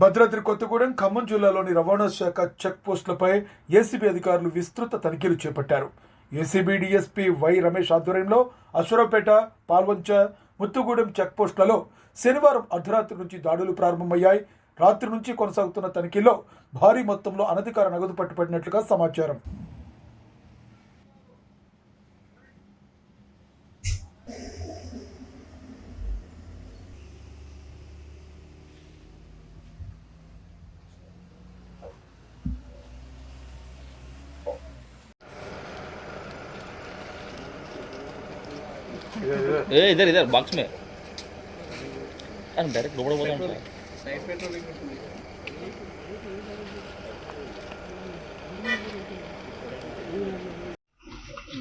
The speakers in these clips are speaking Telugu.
భద్రాద్రి కొత్తగూడెం ఖమ్మం జిల్లాలోని రవాణా శాఖ చెక్ పోస్టులపై ఏసీబీ అధికారులు విస్తృత తనిఖీలు చేపట్టారు. ఏసీబీ డీఎస్పీ వై రమేష్ ఆధ్వర్యంలో అశ్వరావుపేట పాల్వంచ ముత్తుగూడెం చెక్ పోస్టులలో శనివారం అర్ధరాత్రి నుంచి దాడులు ప్రారంభమయ్యాయి. రాత్రి నుంచి కొనసాగుతున్న తనిఖీలో భారీ మొత్తంలో అనధికార నగదు పట్టుబడినట్లుగా సమాచారం. ए इधर इधर बॉक्स में अरे डायरेक्ट लोबड़ बोला हूँ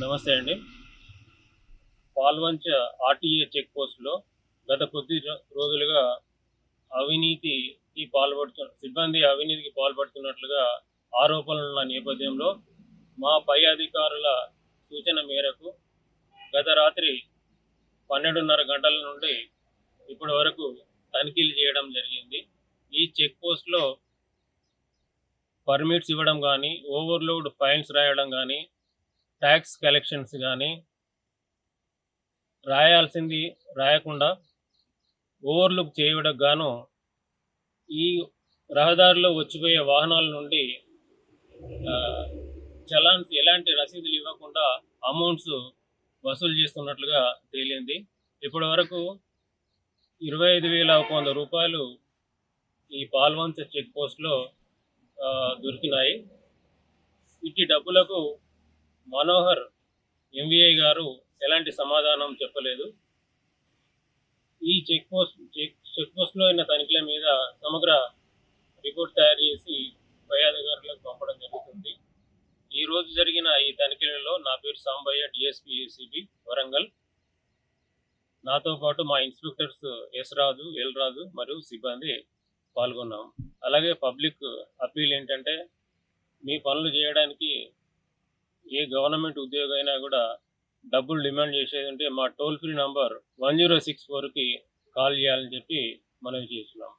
నమస్తే అండి పాల్వంచ ఆర్టీఏ చెక్ పోస్ట్లో గత కొద్ది రో- రోజులుగా అవినీతికి పాల్పడుతు సిబ్బంది అవినీతికి పాల్పడుతున్నట్లుగా ఆరోపణలు ఉన్న నేపథ్యంలో మా పై అధికారుల సూచన మేరకు గత రాత్రి పన్నెండున్నర గంటల నుండి ఇప్పటి వరకు తనిఖీలు చేయడం జరిగింది. ఈ చెక్ పోస్ట్లో పర్మిట్స్ ఇవ్వడం కానీ ఓవర్లోడ్ ఫైన్స్ రాయడం కానీ ట్యాక్స్ కలెక్షన్స్ కానీ రాయాల్సింది రాయకుండా ఓవర్లుక్ చేయడం గాను ఈ రహదారిలో వచ్చిపోయే వాహనాల నుండి చలాన్స్ ఎలాంటి రసీదులు ఇవ్వకుండా అమౌంట్స్ వసూలు చేస్తున్నట్లుగా తేలింది. ఇప్పటి వరకు ఇరవై ఐదు వేల ఒక వంద రూపాయలు ఈ పాల్వంచ చెక్ పోస్ట్లో దొరికినాయి. ఇట్టి డబ్బులకు మనోహర్ ఎంవిఐ గారు ఎలాంటి సమాధానం చెప్పలేదు. ఈ చెక్ పోస్ట్ చెక్ చెక్ పోస్ట్లో అయిన తనిఖీల మీద సమగ్ర రిపోర్ట్ తయారు చేసి పై అధికారులకు పంపడం జరుగుతుంది ఈ రోజు జరిగిన ఈ తనిఖీలలో నా పేరు సాంబయ్య డిఎస్పీ ఏసీబీ వరంగల్. నాతో పాటు మా inspectors S Raju L Raju మరియు సిబ్బంది పాల్గొన్నాం. అలాగే పబ్లిక్ అప్పీల్ ఏంటంటే మీ పనులు చేయడానికి ఏ గవర్నమెంట్ ఉద్యోగం అయినా కూడా డబ్బులు డిమాండ్ చేసేది ఉంటే మా toll free number one zero six ఫోర్కి కాల్ చేయాలని చెప్పి మనం చేస్తున్నాం.